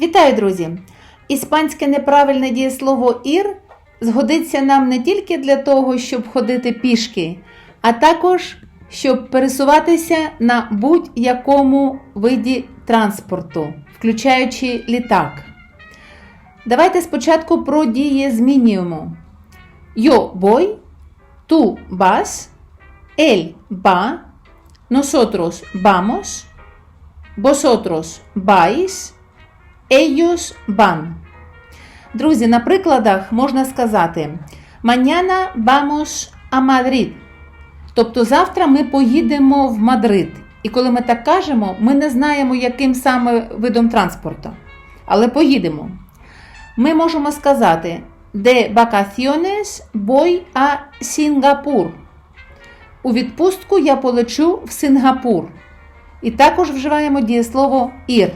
Вітаю, друзі! Іспанське неправильне дієслово ір згодиться нам не тільки для того, щоб ходити пішки, а також щоб пересуватися на будь-якому виді транспорту, включаючи літак. Давайте спочатку про дієзмінюємо. Yo voy, tú vas, él va, nosotros vamos, vosotros vais, ellos van. Друзі, на прикладах можна сказати Mañana vamos a Madrid. Тобто завтра ми поїдемо в Мадрид. І коли ми так кажемо, ми не знаємо, яким саме видом транспорту. Але поїдемо. Ми можемо сказати De vacaciones voy a Singapur. У відпустку я полечу в Сингапур. І також вживаємо дієслово ir.